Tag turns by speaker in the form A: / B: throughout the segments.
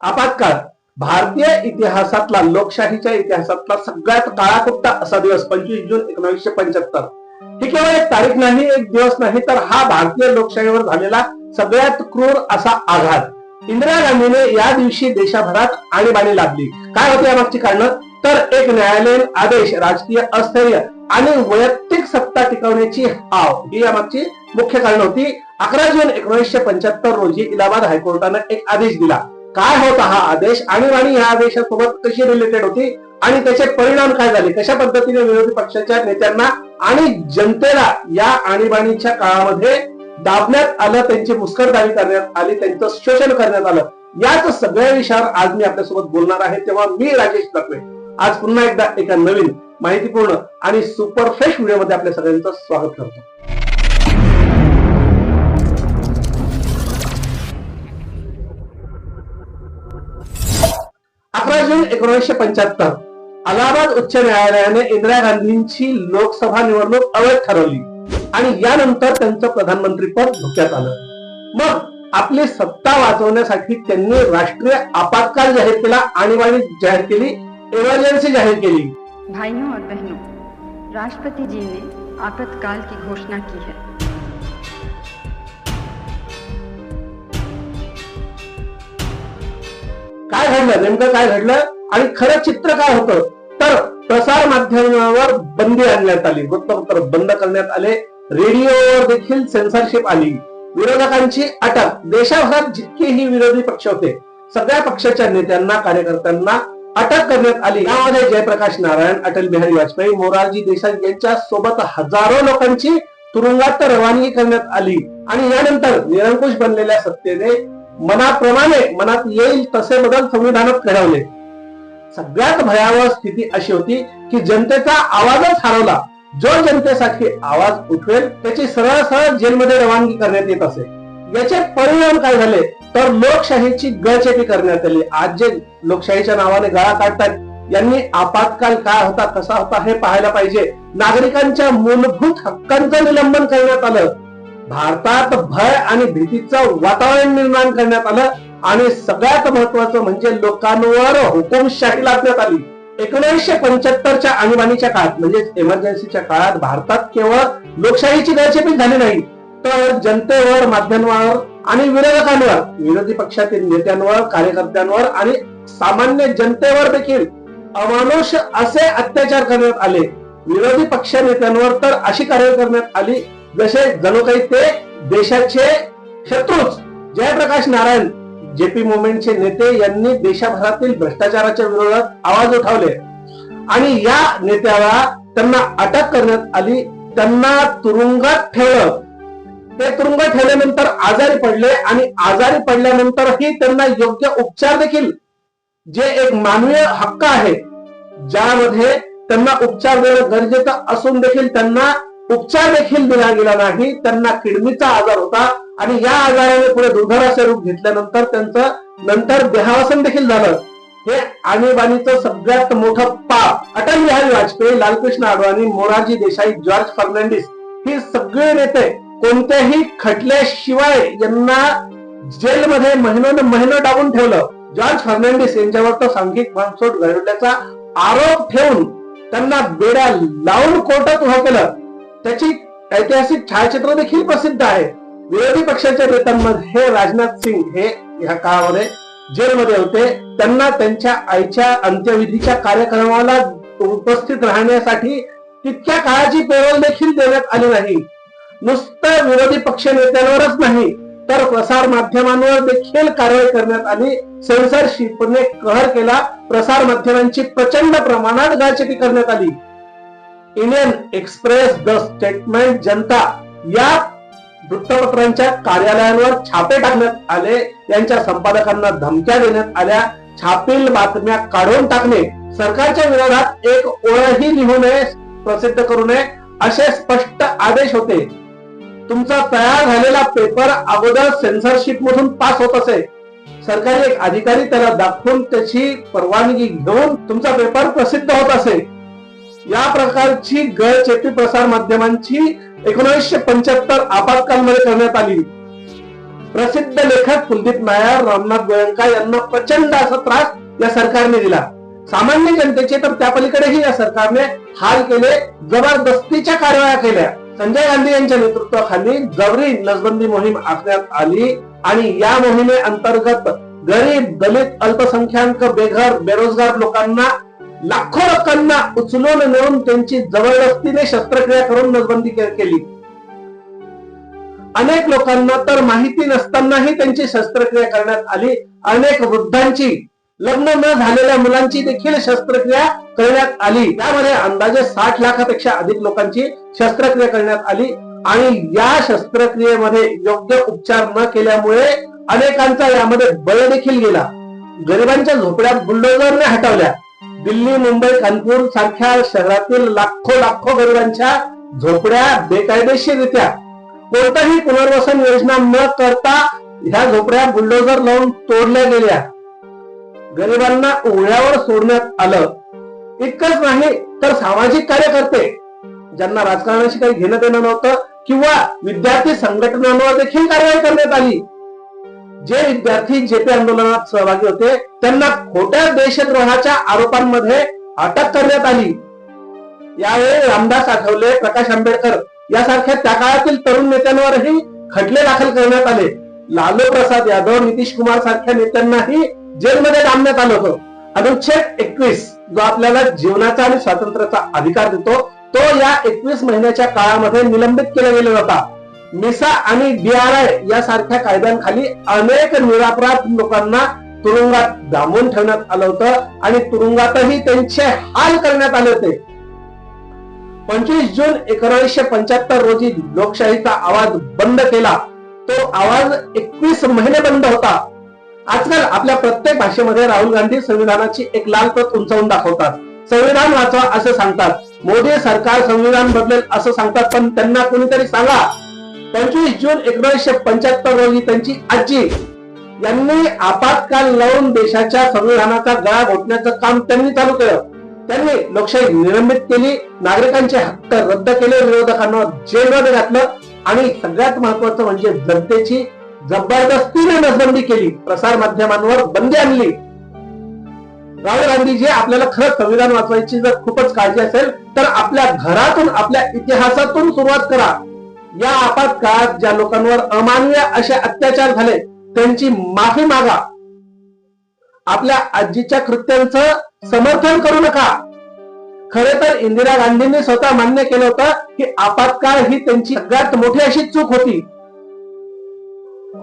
A: आपात्काळ. भारतीय इतिहासातला लोकशाहीच्या इतिहासातला सगळ्यात काळाकुट्टा असा दिवस पंचवीस जून एकोणीसशे पंच्याहत्तर. ही केवळ एक तारीख नाही एक दिवस नाही तर हा भारतीय लोकशाहीवर झालेला सगळ्यात क्रूर असा आघात. इंदिरा गांधीने या दिवशी देशभरात आणीबाणी लादली. काय होते यामागची कारण? तर एक न्यायालयीन आदेश राजकीय अस्थैर्य आणि वैयक्तिक सत्ता टिकवण्याची हाव. ही यामागची मुख्य कारण होती. अकरा जून एकोणीसशे पंच्याहत्तर रोजी इलाहाबाद हायकोर्टानं एक आदेश दिला. काय होता हा आदेश? आणीबाणी ह्या आदेशासोबत कशी रिलेटेड होती? आणि त्याचे परिणाम काय झाले? कशा पद्धतीने विरोधी पक्षाच्या नेत्यांना आणि जनतेला या आणीबाणीच्या काळामध्ये दाबण्यात आलं त्यांची मुस्करदारी करण्यात आली त्यांचं शोषण करण्यात आलं याच सगळ्या विषयावर आज मी आपल्यासोबत बोलणार आहे. तेव्हा मी राजेश लकवे आज पुन्हा एकदा एका नवीन माहितीपूर्ण आणि सुपर फ्रेश व्हिडिओमध्ये आपल्या सगळ्यांचं स्वागत करतो. सोळा जून एकोणीसशे पंच्याहत्तर. अलाहाबाद उच्च न्यायालयाने इंदिरा गांधींची लोकसभा निवडणूक अवैध ठरवली. आणि यानंतर त्यांचं प्रधानमंत्रीपद धोक्यात आलं. मग आपली सत्ता वाचवण्यासाठी त्यांनी राष्ट्रीय आपत्काल जाहीर केला आणीबाणी जाहीर केली इमर्जन्सी जाहीर केली.
B: भाइयों और बहनों राष्ट्रपति जी ने आपातकाल की घोषणा की है.
A: घडलं नेमकं काय घडलं आणि खरं चित्र काय होतं तर प्रसार माध्यमावर बंदी आणण्यात आली. वृत्तपत्र बंद करण्यात आले. रेडिओवर देखील सेन्सरशिप आली. विरोधकांची अटक. देशभरात जितकेही विरोधी पक्ष होते सगळ्या पक्षाच्या नेत्यांना कार्यकर्त्यांना अटक करण्यात आली. यामध्ये जयप्रकाश नारायण अटल बिहारी वाजपेयी मोरारजी देसाई यांच्या सोबत हजारो लोकांची तुरुंगात रवानगी करण्यात आली. आणि यानंतर निरंकुश बनलेल्या सत्तेने मनाप्रमाणे मनात येईल तसे बदल संविधानात घडवले. सगळ्यात भयावह स्थिती अशी होती की जनतेचा आवाजच हरवला. जो जनतेसाठी आवाज उठवेल त्याची सरळ सरळ जेलमध्ये रवानगी करण्यात येत असे. याचे परिणाम काय झाले? तर लोकशाहीची गळचेपी करण्यात आली. आज जे लोकशाहीच्या नावाने गळा काढतात यांनी आपत्काल काय होता कसा होता हे पाहायला पाहिजे. नागरिकांच्या मूलभूत हक्कांचं निलंबन करण्यात आलं. भारतात भय आणि भीतीचं वातावरण निर्माण करण्यात आलं आणि सगळ्यात महत्वाचं म्हणजे लोकांवर हुकुमशाही लादण्यात आली. एकोणीसशे पंच्याहत्तरच्या आणीबाणीच्या काळात म्हणजे इमर्जन्सीच्या काळात भारतात केवळ लोकशाहीची गळचेपी झाली नाही तर जनतेवर माध्यमांवर आणि विरोधकांवर विरोधी पक्षातील नेत्यांवर कार्यकर्त्यांवर आणि सामान्य जनतेवर देखील अमानुष असे अत्याचार करण्यात आले. विरोधी पक्ष नेत्यांवर तर अशी कारवाई करण्यात आली जसे जणू काही ते देशाचे शत्रूच. जयप्रकाश नारायण जेपी मुवमेंटचे नेते यांनी देशभरातील भ्रष्टाचाराच्या विरोधात आवाज उठवले. आणि या नेत्याला त्यांना अटक करण्यात आली त्यांना तुरुंगात ठेवलं. ते तुरुंगात ठेवल्यानंतर आजारी पडले आणि आजारी पडल्यानंतरही त्यांना योग्य उपचार देखील. जे एक मानवीय हक्क आहे ज्यामध्ये त्यांना उपचार देणं गरजेचं असून देखील त्यांना उपचार देखील दिला गेला नाही त्यांना किडनीचा आजार होता आणि या आजाराने पुढे दुर्धराचे रूप घेतल्यानंतर त्यांचं नंतर देहावसन देखील झालं. हे आणीबाणीचं सगळ्यात मोठं पाप. अटल बिहारी वाजपेयी लालकृष्ण अडवाणी मोरारजी देसाई जॉर्ज फर्नांडिस हे सगळे नेते कोणत्याही खटल्याशिवाय यांना जेलमध्ये महिनोन महिनो टाकून ठेवलं. जॉर्ज फर्नांडिस यांच्यावर तो सांघिक भांडसोट घडवल्याचा आरोप ठेवून त्यांना बेड्या लावून कोर्टात उभं केलं. त्याची ऐतिहासिक छायाचित्र देखील प्रसिद्ध आहे. विरोधी पक्षाच्या नेत्यांमध्ये राजनाथ सिंग हे ह्या काळामध्ये जेलमध्ये होते. त्यांना त्यांच्या आईच्या अंत्यविधीच्या कार्यक्रमाला उपस्थित राहण्यासाठी तितक्या काळाची पेरोल देखील देण्यात आली नाही. नुसतं विरोधी पक्ष नेत्यांवरच नाही तर प्रसार माध्यमांवर देखील कारवाई करण्यात आली. सेन्सरशिपने कहर केला. प्रसार माध्यमांची प्रचंड प्रमाणात गाळचेपी करण्यात आली. Indian Express the Statesman Janata या वृत्तपत्रांच्या कार्यालयांवर छापे टाकण्यात आले. यांच्या संपादकांना धमक्या देण्यात आल्या. छापील बातम्या काढून टाकणे. सरकारच्या विरोधात एक ओळही लिहू नये प्रसिद्ध करू नये असे स्पष्ट आदेश होते. तुमचा तयार झालेला पेपर अगोदर सेन्सरशिप मधून पास होत असे. सरकारी एक अधिकारी त्याला दाखवून त्याची परवानगी घेऊन तुमचा पेपर प्रसिद्ध होत असे. या प्रकारची गळचेपी प्रसार माध्यमांची एकोणीसशे पंच्याहत्तर आपत्कालमध्ये करण्यात आली. प्रसिद्ध लेखक कुलदीप नायर रामनाथ गोयंका यांना प्रचंड असा त्रास या सरकारने दिला. सामान्य जनतेचे तर त्या पलीकडेही या सरकारने हाल केले जबरदस्तीच्या कारवाया केल्या. संजय गांधी यांच्या नेतृत्वाखाली जबरी नसबंदी मोहीम आखण्यात आली आणि या मोहिमे अंतर्गत गरीब दलित अल्पसंख्याक बेघर बेरोजगार लोकांना लाखो लोकांना उचलून नेऊन त्यांची जबरदस्तीने शस्त्रक्रिया करून नसबंदी केली. अनेक लोकांना तर माहिती नसतानाही त्यांची शस्त्रक्रिया करण्यात आली. अनेक वृद्धांची लग्न न झालेल्या मुलांची देखील शस्त्रक्रिया करण्यात आली. त्यामध्ये अंदाजे साठ लाखापेक्षा अधिक लोकांची शस्त्रक्रिया करण्यात आली. आणि या शस्त्रक्रियेमध्ये योग्य उपचार न केल्यामुळे अनेकांचा यामध्ये बळ देखील गेला. गरिबांच्या झोपड्या बुलडोजरने हटवल्या. दिल्ली मुंबई कानपूर सारख्या शहरातील लाखो लाखो गरिबांच्या झोपड्या बेकायदेशीरित्या कोणताही पुनर्वसन योजना न करता ह्या झोपड्या बुलडोजर लावून तोडल्या गेल्या. गरिबांना उघड्यावर सोडण्यात आलं. इतकंच नाही तर सामाजिक कार्यकर्ते ज्यांना राजकारणाशी काही घेणं देणं नव्हतं किंवा विद्यार्थी संघटनांवर देखील कारवाई करण्यात आली जे विद्यार्थी जेपी आंदोलनात सहभागी होते त्यांना खोट्या देशद्रोहाच्या आरोपांमध्ये अटक करण्यात आली. यावेळी रामदास आठवले प्रकाश आंबेडकर यासारख्या त्या काळातील तरुण नेत्यांवरही खटले दाखल करण्यात आले. लालू प्रसाद यादव नितीश कुमार सारख्या नेत्यांनाही जेलमध्ये डांबण्यात आलं होतं. अनुच्छेद एकवीस जो आपल्याला जीवनाचा आणि स्वातंत्र्याचा अधिकार देतो तो या एकवीस महिन्याच्या काळामध्ये निलंबित केला गेला होता. मिसा आणि डीआरआय यासारख्या कायद्यांखाली अनेक निरापराध लोकांना तुरुंगात दामून ठेवण्यात आलं होतं आणि तुरुंगातही त्यांचे हाल करण्यात आले होते. पंचवीस जून एकोणीसशे पंच्याहत्तर रोजी लोकशाहीचा आवाज बंद केला. तो आवाज एकवीस महिने बंद होता. आजकाल आपल्या प्रत्येक भाषेमध्ये राहुल गांधी संविधानाची एक लाल प्रत उंचावून दाखवतात. संविधान वाचवा असं सांगतात. मोदी सरकार संविधान बदलेल असं सांगतात पण त्यांना कोणीतरी सांगा. पंचवीस जून एकोणीसशे पंच्याहत्तर रोजी त्यांची आजी यांनी आपातकाल लावून देशाच्या संविधानाचा गळा घोटण्याचं काम त्यांनी चालू केलं. त्यांनी लोकशाही निलंबित केली नागरिकांचे हक्क रद्द केले विरोधकांना जेलमध्ये घातलं आणि सगळ्यात महत्वाचं म्हणजे जनतेची जबरदस्तीने नसबंदी केली प्रसार माध्यमांवर बंदी आणली. राहुल गांधीजी आपल्याला खरंच संविधान वाचवायची जर खूपच काळजी असेल तर आपल्या घरातून आपल्या इतिहासातून सुरुवात करा. या आपत्काळात ज्या लोकांवर अमानवीय असे अत्याचार झाले त्यांची माफी मागा. आपल्या आजीच्या कृत्यांचं समर्थन करू नका. खरे तर इंदिरा गांधींनी स्वतः मान्य केलं होतं की आपत्काळ ही त्यांची सगळ्यात मोठी अशी चूक होती.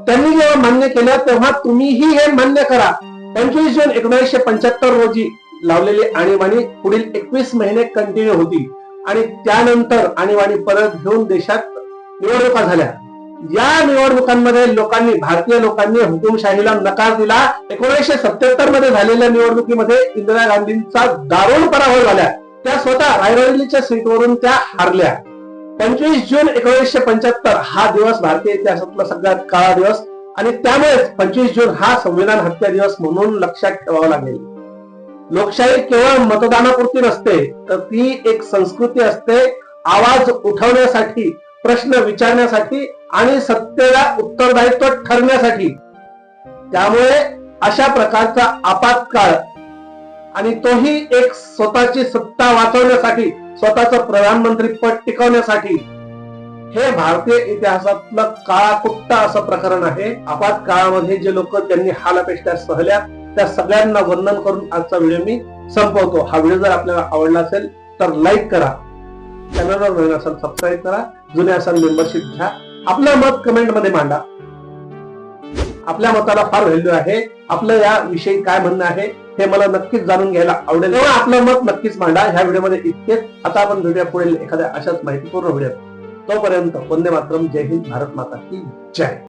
A: त्यांनी जेव्हा मान्य केलं तेव्हा तुम्हीही हे मान्य करा. पंचवीस जून एकोणीसशे पंच्याहत्तर रोजी लावलेली आणीबाणी पुढील एकवीस महिने कंटिन्यू होती. आणि त्यानंतर आणीबाणी परत घेऊन देशात निवडणुका झाल्या. या निवडणुकांमध्ये लोकांनी भारतीय लोकांनी हुकुमशाहीला नकार दिला. एकोणीसशे सत्याहत्तरमध्ये झालेल्या निवडणुकीमध्ये इंदिरा गांधींचा दारुण पराभव झाला. त्या स्वतः रायबरेलीच्या सीटवरून त्या हारल्या. पंचवीस जून एकोणीसशे पंच्याहत्तर हा दिवस भारतीय इतिहासातला सगळ्यात काळा दिवस आणि त्यामुळेच पंचवीस जून हा संविधान हत्या दिवस म्हणून लक्षात ठेवावा लागेल. लोकशाही केवळ मतदानापुरती नसते तर ती एक संस्कृती असते. आवाज उठवण्यासाठी प्रश्न विचारण्यासाठी आणि सत्तेला उत्तरदायित्व ठरण्यासाठी. त्यामुळे अशा प्रकारचा आपातकाळ आणि तोही एक स्वतःची सत्ता वाचवण्यासाठी स्वतःचं प्रधानमंत्री पद टिकवण्यासाठी. हे भारतीय इतिहासातलं काळाकुट्ट असं प्रकरण आहे. आपात काळामध्ये जे लोक त्यांनी हालअपेष्टा सहल्या त्या सगळ्यांना वंदन करून आजचा व्हिडिओ मी संपवतो. हा व्हिडिओ जर आपल्याला आवडला असेल तर लाईक करा. चॅनलवर नवीन असाल सबस्क्राईब करा. जुने असाल मेंबरशिप घ्या. आपलं मत कमेंटमध्ये मांडा. आपल्या मताला फार व्हॅल्यू आहे. आपलं या विषयी काय म्हणणं आहे हे मला नक्कीच जाणून घ्यायला आवडेल. तेव्हा आपलं मत नक्कीच मांडा. ह्या व्हिडिओमध्ये इतकेच. आता आपण भेटूया पुढील एखाद्या अशाच माहितीपूर्ण व्हिडिओ तोपर्यंत वंदे मातरम. जय हिंद. भारत माता की जय.